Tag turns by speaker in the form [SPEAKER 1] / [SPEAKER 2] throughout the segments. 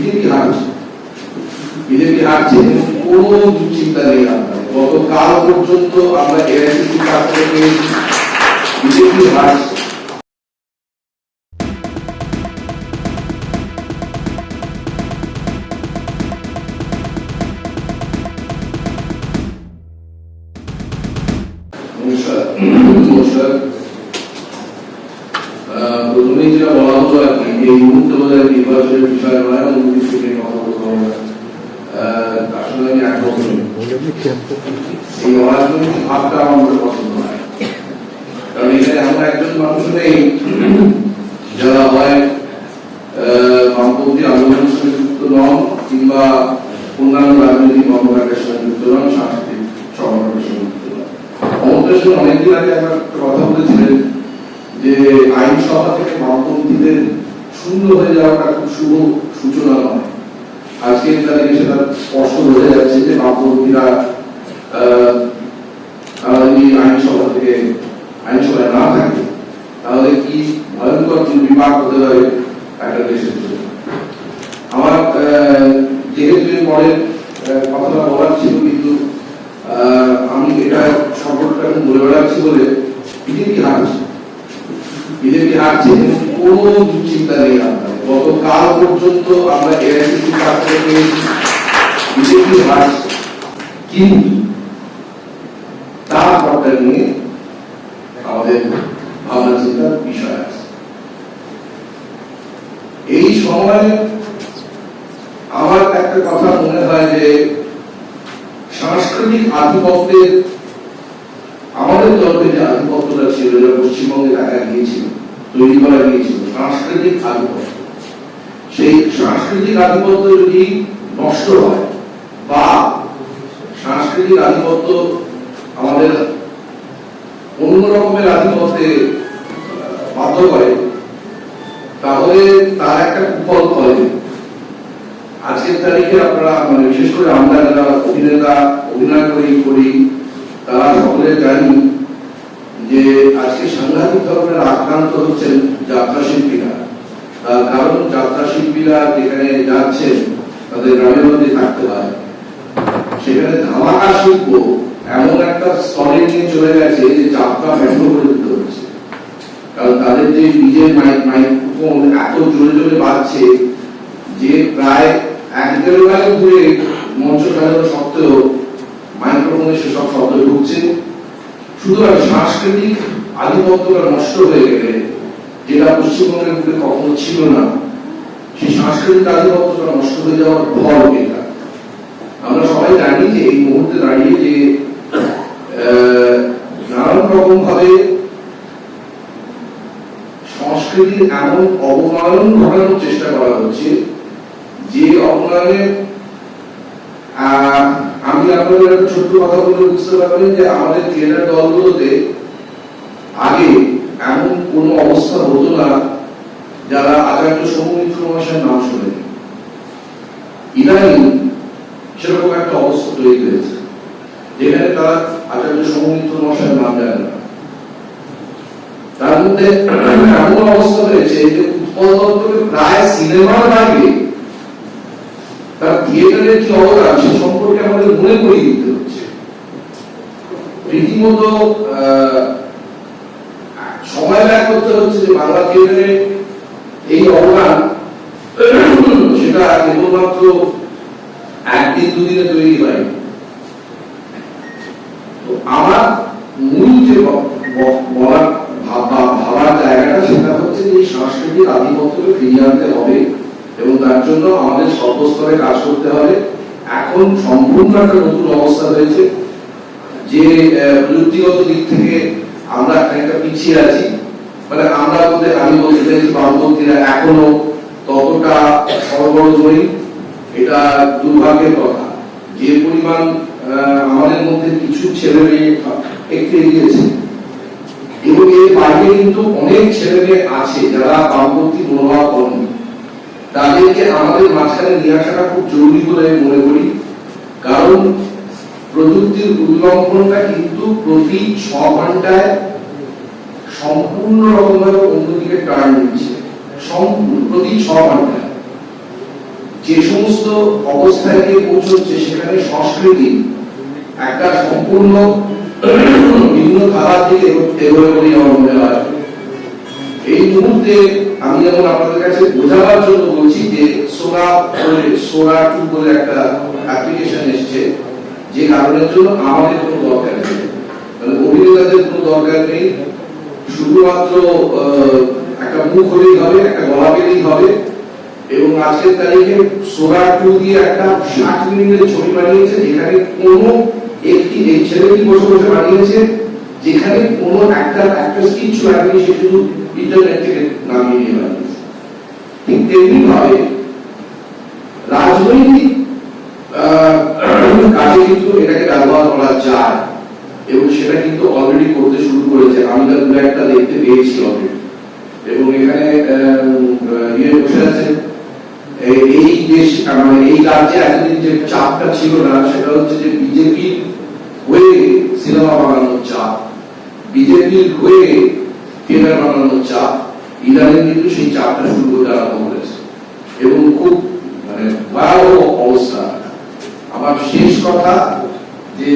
[SPEAKER 1] BJP হারছে। BJP হারছে কোনো দুশ্চিন্তা নেই আপনার গতকাল পর্যন্ত আমরা এআইসিসি কাছ থেকে বিজেপি হারছে। নই এই অরাজনৈতিক ভাবটা আমার পছন্দ নয় কারণ এখানে এমন একজন মানুষ নেই যারা হয় বামপন্থী আন্দোলনের সঙ্গে যুক্ত নন কিংবা অন্যান্য রাজনৈতিক কর্মকাণ্ডের সঙ্গে যুক্ত নন সাংস্কৃতিক কর্মকাণ্ডের সঙ্গে যুক্ত নন অমর্তের সঙ্গে অনেকদিন আগে একটা কথা বলেছিলেন যে আইনসভা থেকে বামপন্থীদের শূন্য হয়ে যাওয়াটা খুব শুভ সূচনা আজকের তারিখে সেটা স্পষ্ট বোঝা যাচ্ছে যে বামপন্থীরা যদি আইনসভা থেকে, আইনসভায় না থাকে, তাহলে কি ভয়ঙ্কর বিপাক হতে পারে একটা দেশের জন্য? আমার যেহেতু কথাটা বলার ছিল, কিন্তু আমি এটা সম্পর্কটা এখন বলে বেড়াচ্ছি বলে বিজেপি হারছে। বিজেপি হারছে কোনো দুশ্চিন্তা নেই আপনার গতকাল পর্যন্ত আমরা এআইসিসি থেকে পেয়েছি। বিজেপি হারছে। কিন্তু তারপরটা নিয়ে আমাদের ভাবনা চিন্তার বিষয় আছে। এই সময়ে আমার একটা কথা মনে হয় যে সাংস্কৃতিক আধিপত্যের আমাদের তরফে যে আধিপত্যটা ছিল যেটা পশ্চিমবঙ্গে দেখা গিয়েছিল, তৈরি করা গিয়েছিল, সাংস্কৃতিক আধিপত্য। সেই সাংস্কৃতিক আধিপত্য যদি নষ্ট হয় বা সাংস্কৃতিক আধিপত্য আমাদের অন্য রকমের আধিপত্যে বাধ্য করে, তাহলে তার একটা কুফল ফলে। আজকের তারিখে আপনারা মানে বিশেষ করে আমরা যারা অভিনেতা, অভিনয় করি করি, তারা সকলে জানি যে আজকে সাংঘাতিক ধরনের আক্রান্ত হচ্ছেন যাত্রা শিল্পীরা কারণ যাত্রা শিল্পীরা যেখানে যাচ্ছেন, তাদের গ্রামের মধ্যে থাকতে হয়। সেখানে ধামাকা শিল্প এমন একটা স্তরে নিয়ে চলে গেছে যে যাত্রা ব্যর্থ করে দিতে হচ্ছে। কারণ তাদের যে নিজের মাইক মাইক্রোফোন এত জোরে জোরে বাজছে যে প্রায় এক দেড় মাইল দূরে মঞ্চ সাজানো সত্ত্বেও মাইক্রোফোনে সেসব শব্দ ঢুকছে। সুতরাং সাংস্কৃতিক আধিপত্যটা নষ্ট হয়ে গেলে যেটা পশ্চিমবঙ্গের মধ্যে কখনো ছিল না সেই সাংস্কৃতিক আধিপত্যটা নষ্ট হয়ে যাওয়ার ফল এটা। আমরা সবাই জানি যে এই মুহূর্তে দাঁড়িয়ে যে নানান রকম ভাবে সংস্কৃতির এমন অবনয়ন ঘটানোর চেষ্টা করা হচ্ছে যে আহ, আমি আপনাদের ছোট্ট কথা বলে বুঝতে পারবেন যে আমাদের থিয়েটার দলগুলোতে আগে এমন কোনো অবস্থা হতো না যারা আচার্য সৌমিত্র মহাশয়ের নাম শুনে। ইদানিং সেরকম একটা অবস্থা তৈরি হয়েছে যেখানে তারা আচার্য সৌমিত্র মহাশয়ের নাম জানে না। তার মধ্যে এমন অবস্থা হয়েছে যে উৎপল প্রায় সিনেমার আগে তার থিয়েটারের কি অবদান সে সম্পর্কে আমাদের মনে করিয়ে দিতে হচ্ছে। রীতিমতো আহ, সময় ব্যয় করতে হচ্ছে যে বাংলা থিয়েটারে এই অবদান, সেটা কেবলমাত্র একদিন দুদিনে তৈরি হয় তো আমার মূল যে বলার ভাবা ভাবার জায়গাটা সেটা হচ্ছে এই সাংস্কৃতিক আধিপত্যকে ফিরিয়ে আনতে হবে এবং তার জন্য আমাদের সর্বস্তরে কাজ করতে হবে। এখন সম্পূর্ণ একটা নতুন অবস্থা হয়েছে যে প্রযুক্তিগত দিক থেকে আমরা একটা পিছিয়ে আছি মানে আমরা বলতে আমি বলতে চাইছি বামপন্থীরা এখনও ততটা সরবরাহ এটা দুর্ভাগ্যের কথা। যে পরিমাণ আমাদের মধ্যে কিছু ছেলে মেয়ে একটু এগিয়েছে এবং এর বাইরে কিন্তু অনেক ছেলে মেয়ে আছে যারা বামপন্থী মনোভাব করেন তাদেরকে আমাদের মাঝখানে নিয়ে আসাটা খুব জরুরি বলে মনে করি। কারণ প্রযুক্তির উল্লঙ্ঘনটা কিন্তু প্রতি ছ ঘন্টায় সম্পূর্ণ রকমভাবে অন্যদিকে টার্ন নিচ্ছে। সম্পূর্ণ, প্রতি ছ ঘন্টায়। যে সমস্ত অবস্থায় গিয়ে পৌঁছচ্ছে, সেখানে সংস্কৃতি একটা সম্পূর্ণ ভিন্ন ধারার দিকে আমার মনে হয়। এই মুহূর্তে আমি যেমন আপনাদের কাছে বোঝাবার জন্য বলছি যে সোনা সোনা টু বলে একটা অ্যাপ্লিকেশন কারণের জন্য আমাদের কোনো দরকার নেই। মানে অভিনেতাদের কোনো দরকার নেই। শুধুমাত্র একটা মুখ হলেই হবে, একটা গলা পেলেই হবে। এবং আজকের তারিখে সোরা টু দিয়ে একটা ষাট মিনিটের ছবি বানিয়েছে, যেখানে কোনো একটি ছেলেটি বসে বসে বানিয়েছে, যেখানে কোনো একটা অ্যাক্ট্রেস কিচ্ছু লাগেনি, সে শুধু ইন্টারনেট থেকে নামিয়ে নিয়ে বানিয়েছে। ঠিক তেমনি ভাবে রাজনৈতিক কাজে কিন্তু এটাকে ব্যবহার করা যায়। এবং সেটা কিন্তু অলরেডি করতে শুরু করেছে। আমি তার দু একটা দেখতে পেয়েছি অলরেডি এবং এখানে ইয়ে বসে আছে। এই দেশ মানে এই রাজ্যে এতদিন যে চাপটা ছিল না, সেটা হচ্ছে যে বিজেপি হয়ে সিনেমা বানানোর চাপ। বিজেপির হয়ে থিয়েটার বানানোর চাপ। ইদানিং কিন্তু সেই চাপটা শুরু করতে আরম্ভ করেছে। এবং খুব মানে ভয়াবহ অবস্থা। আমার শেষ কথা যে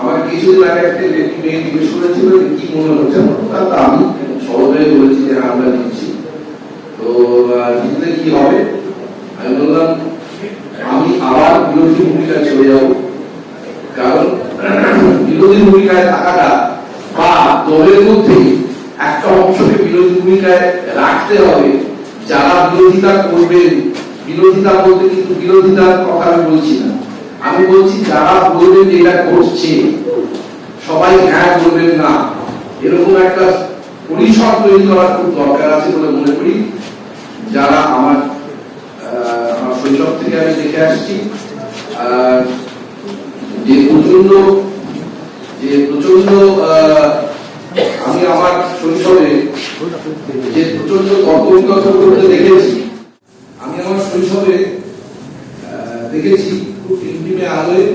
[SPEAKER 1] আমার কিছুদিন আগে একটা ব্যক্তি মেয়ে জিজ্ঞেস করেছিল কি মনে হচ্ছে কথা আমি সহজে বলেছি যে হ্যাঁ, আমরা দিচ্ছি। তো জিতলে কি হবে? আমি বললাম আমি আবার বিরোধী ভূমিকায় চলে যাব। কারণ বিরোধী ভূমিকায় থাকাটা বা দলের মধ্যে একটা অংশকে বিরোধী ভূমিকায় রাখতে হবে যারা বিরোধিতা করবেন বিরোধিতা বলতে কিন্তু বিরোধিতার কথা আমি বলছি না। আমি বলছি, যারা বলবেন এটা ঘটছে সবাই হ্যাঁ বলবেন না। এরকম একটা পরিসর তৈরি করার খুব দরকার আছে বলে মনে করি। যারা আমার আমার শৈশব থেকে আমি দেখে আসছি যে প্রচণ্ড যে প্রচণ্ড আমি আমার শৈশবে যে প্রচণ্ড তর্ক করতে দেখেছি শৈশবে দেখেছি খুব টিমটিমে আলোয়,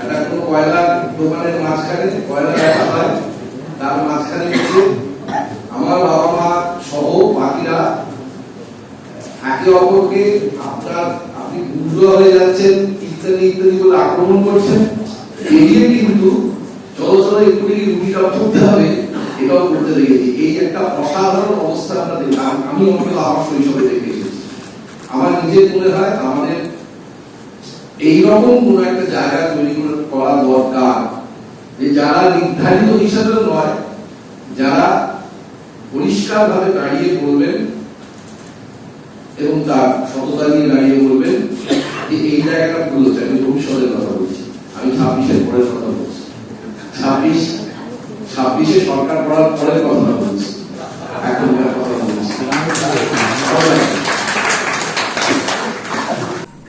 [SPEAKER 1] একটা কোনো কয়লার দোকানের মাঝখানে, কয়লা রাখা হয় তার মাঝখানে বসে আমার বাবা মা সহ বাকিরা একে অপরকে আপনার, আপনি গুন্ড হয়ে যাচ্ছেন, ইত্যাদি ইত্যাদি বলে আক্রমণ করছেন। এড়িয়ে কিন্তু চলো চলো একটু কি রুটিটা করতে হবে, এটাও করতে দেখেছি। এই একটা অসাধারণ অবস্থা আমরা দেখলাম। আমি অন্তত আমার শৈশবে দেখে আমার নিজের মনে হয় আমাদের এইরকম কোন একটা জায়গা তৈরি করে করা দরকার যে যারা নির্ধারিত হিসাবে নয়, যারা পরিষ্কার ভাবে দাঁড়িয়ে বলবেন এবং তার সততা নিয়ে দাঁড়িয়ে বলবেন যে এই জায়গাটা ভুল হচ্ছে, আমি ভবিষ্যতের কথা বলছি, আমি ছাব্বিশের পরের কথা বলছি। ছাব্বিশ ছাব্বিশে সরকার পড়ার পরের কথা